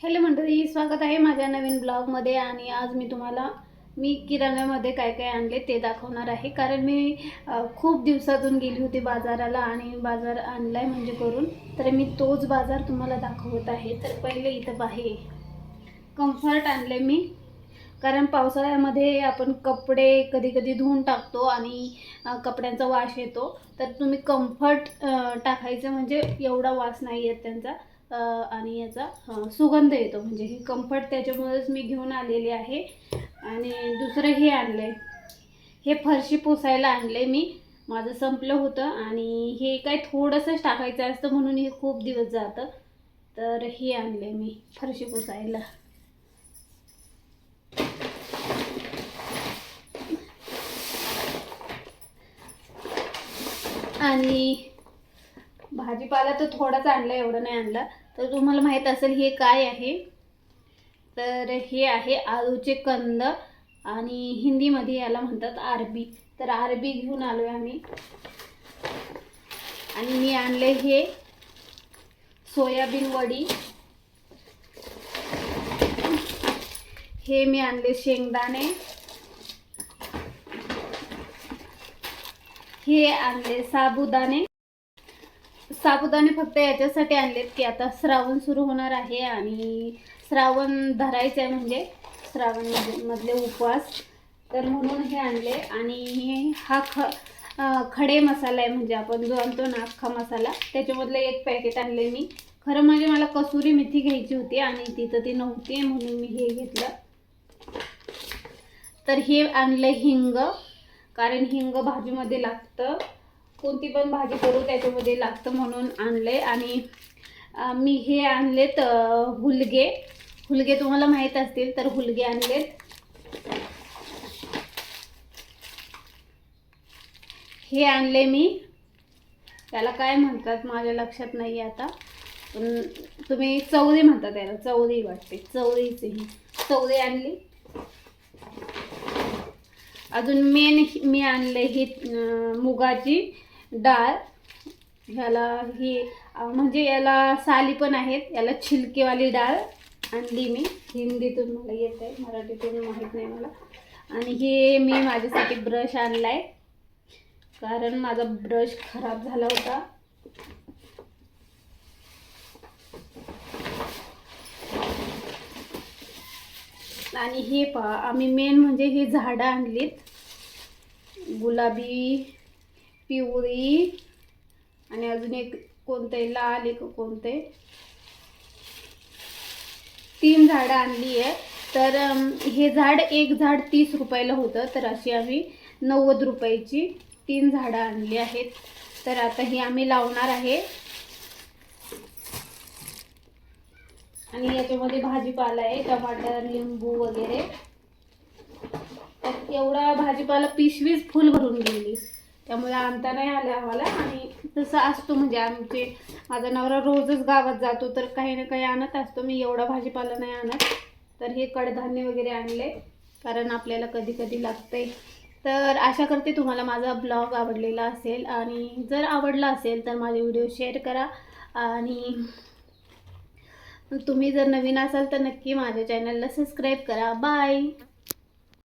Hello मंडळी स्वागत आहे माझ्या नवीन ब्लॉगमध्ये आणि आज मी तुम्हाला मी किराण्यामध्ये काय काय आणले ते दाखवणार आहे. कारण मी खूप दिवसातून गेली होती बाजाराला आणि बाजार आणलाय म्हणजे करून. तर मी तोच बाजार तुम्हाला दाखवत आहे. तर पहिले इथं आहे कम्फर्ट आणले मी. कारण पावसाळ्यामध्ये आपण कपडे कधी कधी धुवून टाकतो आणि कपड्यांचा वास येतो. तर तुम्ही कम्फर्ट टाकायचं म्हणजे एवढा वास नाही येत त्यांचा. आणि याचा सुगंध येतो. म्हणजे हे कम्फर्ट त्याच्यामुळेच मी घेऊन आलेली आहे. आणि दुसरं हे आणलं आहे हे फरशी पुसायला आणले मी. माझं संपलं होतं आणि हे काय थोडंसंच टाकायचं असतं म्हणून हे खूप दिवस जातं. तर हे आणले मी फरशी पुसायला. आणि भाजीपाला तर थोडाच आणला एवढं नाही आणला. तर तुम्हाला माहीत असेल हे काय आहे? तर हे आहे आळूचे कंद आणि हिंदीमध्ये याला म्हणतात आरबी. तर आरबी घेऊन आलो आहे आम्ही. आणि मी आणले हे सोयाबीन वडी. हे मी आणले शेंगदाणे. हे आणले साबुदाणे. साबुदाणे फक्त याच्यासाठी आणलेत की आता श्रावण सुरू होणार आहे आणि श्रावण धरायचं आहे म्हणजे श्रावण मधले उपवास. तर म्हणून हे आणले आणि हा ख खडे मसाला आहे म्हणजे आपण जो आणतो ना अख्खा मसाला त्याच्यामधलं एक पॅकेट आणले मी. खरं म्हणजे मला कसुरी मेथी घ्यायची होती आणि तिथं ती नव्हती म्हणून मी हे घेतलं. तर हे आणलं हिंग कारण हिंग भाजीमध्ये लागतं. कोणती पण भाजी करू त्याच्यामध्ये लागतं म्हणून आणले. आणि मी हे आणलेत हुलगे. हुलगे तुम्हाला माहीत असतील तर हुलगे आणलेत. हे आणले मी. त्याला काय म्हणतात माझ्या लक्षात नाही आता. पण तुम्ही चवळी म्हणता त्याला. चवळी वाटते. चवळीच ही. चवळी आणली. अजून मेन मी आणले ही मुगाची. डाळ ह्याला ही म्हणजे याला साली पण आहेत याला छिलकेवाली डाळ आणली मी. हिंदीतून मला येत आहे मराठीतून माहीत नाही मला. आणि हे मी माझ्यासाठी ब्रश आणला आहे कारण माझा ब्रश खराब झाला होता. आणि हे पहा आम्ही मेन म्हणजे हे झाडं आणलीत. गुलाबी पिवळी आणि अजून एक कोणते लाल एक कोणते तीन झाडं आणली आहे. तर हे झाड एक झाड तीस रुपयाला होतं. तर अशी आम्ही नव्वद रुपयाची तीन झाडं आणली आहेत. तर आता ही आम्ही लावणार आहे. आणि याच्यामध्ये भाजीपाला आहे टमाटर लिंबू वगैरे. तर एवढा भाजीपाला पिशवीच फुल भरून गेली. त्यामुळे आणता नाही आला आम्हाला. आणि तसं असतो म्हणजे आमचे माझा नवरा रोजच गावात जातो तर काही ना काही आणत असतो. मी एवढा भाजीपाला नाही आणत. तर हे कडधान्य वगैरे आणले कारण आपल्याला कधी कधी लागते तर आशा करते तुम्हाला माझा ब्लॉग आवडलेला असेल. आणि जर आवडला असेल तर माझे व्हिडिओ शेअर करा. आणि तुम्ही जर नवीन असाल तर नक्की माझ्या चॅनलला सबस्क्राईब करा. बाय!